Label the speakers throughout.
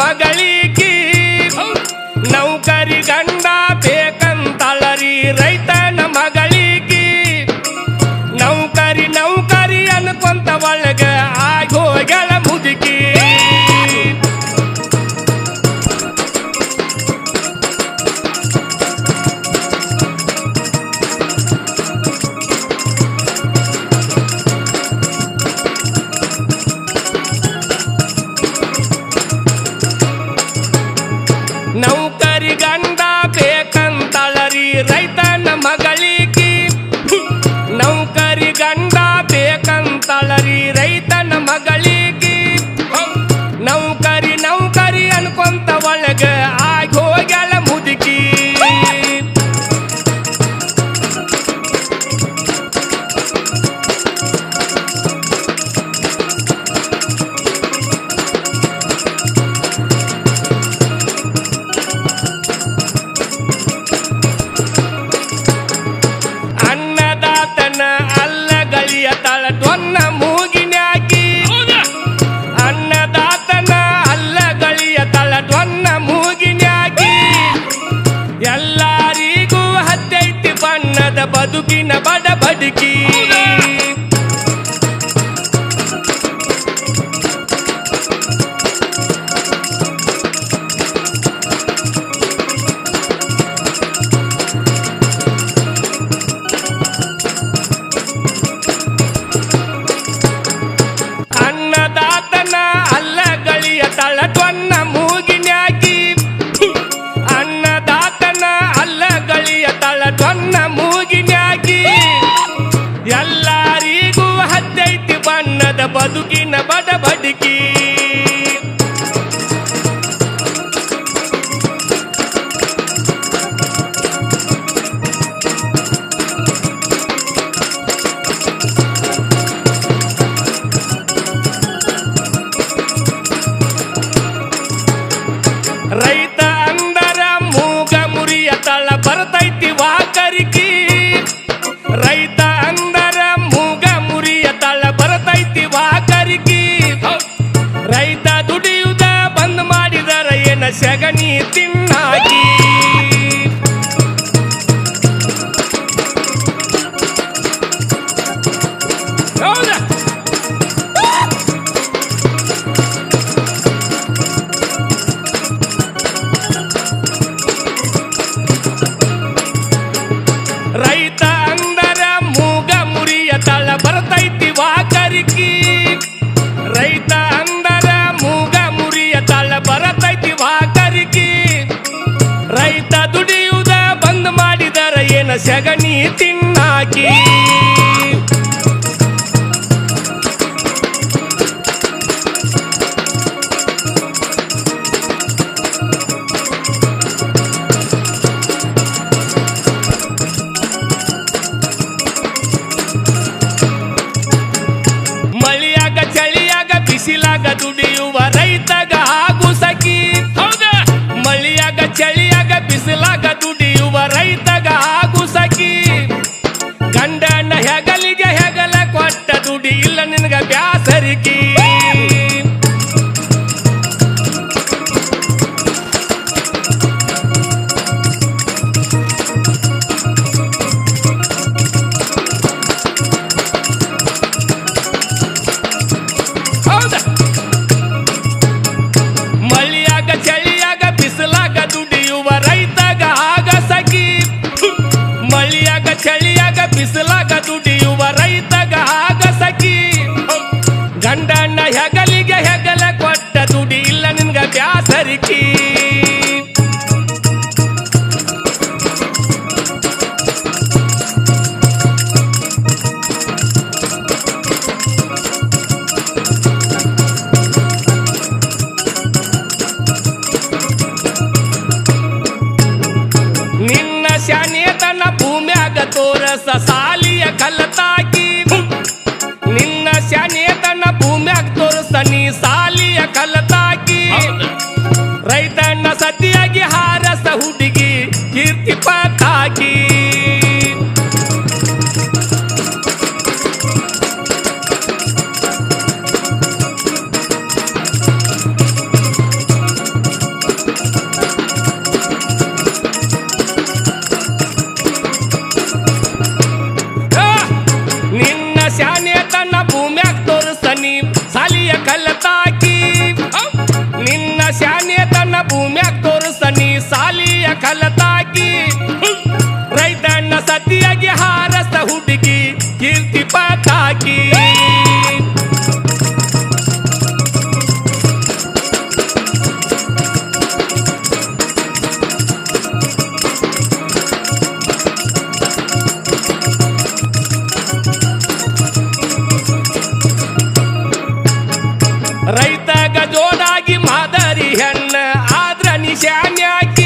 Speaker 1: மகளி తిన్నాయి రైత అందర మూగ మురియ తల భరతైతి వాకరికి ಸಗಣಿ ತಿನ್ನಾಕಿ ಮಳಿಯಾಗ ಚಳಿಯಾಗ ಬಿಸಿಲಾಗ ದುಡಿಯುವ ರೈತಗ ಹಾಗೂ ಸಖಿ ಹೌದ ಮಳಿಯಾಗ ಚಳಿಯಾಗ ಬಿಸಿಲಾಗ ಹರಿಕಿ ನಿನ್ನ ಶಾನೇತನ ಭೂಮ್ಯಾಗ ತೋರಸ ಸಾಲಿಯ ಕಲತಾಕಿ ನಿನ್ನ ಶಾನೇತನ ಸಾಲಿಯ ಕಲ್ಲತಾಕಿ ರೈತಣ್ಣ ಸತಿಯಾಗಿ ಹಾರಸ ಹುಡುಗಿ ಕೀರ್ತಿ ಪಾತಾಕಿ. ರೈತ ಜೋಡಾಗಿ ಮಾದರಿ ಹೆಣ್ಣ ಆದ್ರ ನಿಶಾನ್ಯಾಕಿ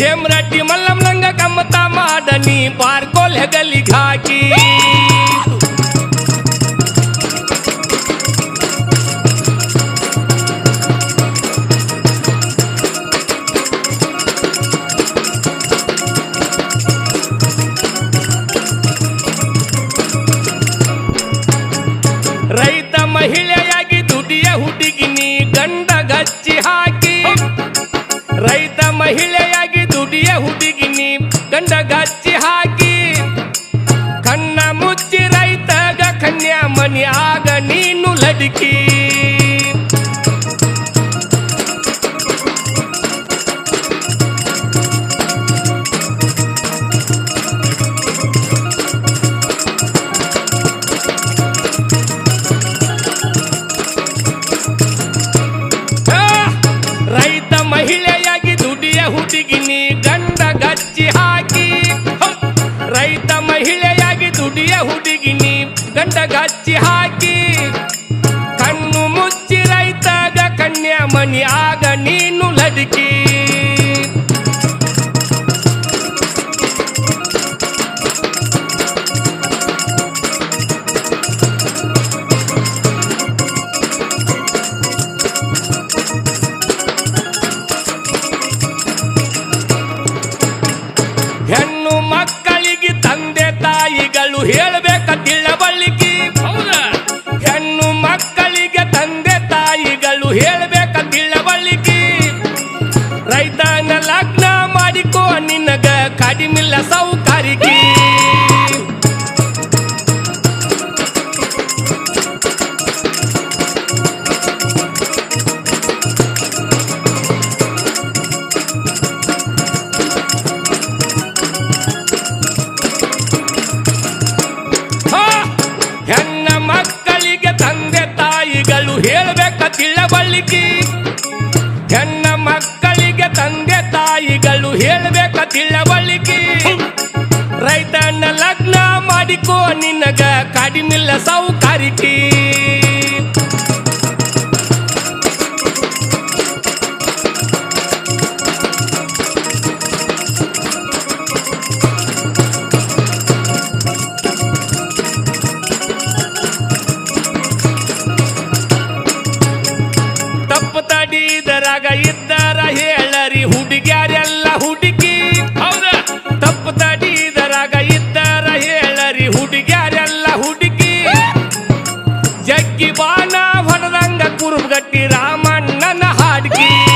Speaker 1: हेमराटी मल्लम लंग कमता माडनी पार को गली घाकी ಕನ್ಯಾ ಮನಿ ಆಗ ನೀನು ಲಡಿಕಿ. ತಿಳಬಳ್ಳಿಕಿ ಹೆಣ್ಣ ಮಕ್ಕಳಿಗೆ ತಂದೆ ತಾಯಿಗಳು ಹೇಳಬೇಕ ತಿಳವಳಿಕೆ. ರೈತಣ್ಣ ಲಗ್ನ ಮಾಡಿಕೋ ನಿನಗ ಕಡಿಮಿಲ್ಲ ಸೌಕಾರಿಕಿ. ಇದ್ದಾರ ಹೇಳರಿ ಹುಡುಗ್ಯಾರೆಲ್ಲ ಹುಡುಗಿ. ಹೌದ? ತಪ್ಪು ತಡಿ ಇದರಾಗ ಇದ್ದಾರ ಹೇಳರಿ ಹುಡುಗ್ಯಾರೆಲ್ಲ ಹುಡುಗಿ. ಜಗ್ಗಿ ಬಾಣ ಹೊಡೆದಂಗ ಕುರುಬಗಟ್ಟಿ ರಾಮಣ್ಣನ ಹಾಡ್ಗಿ.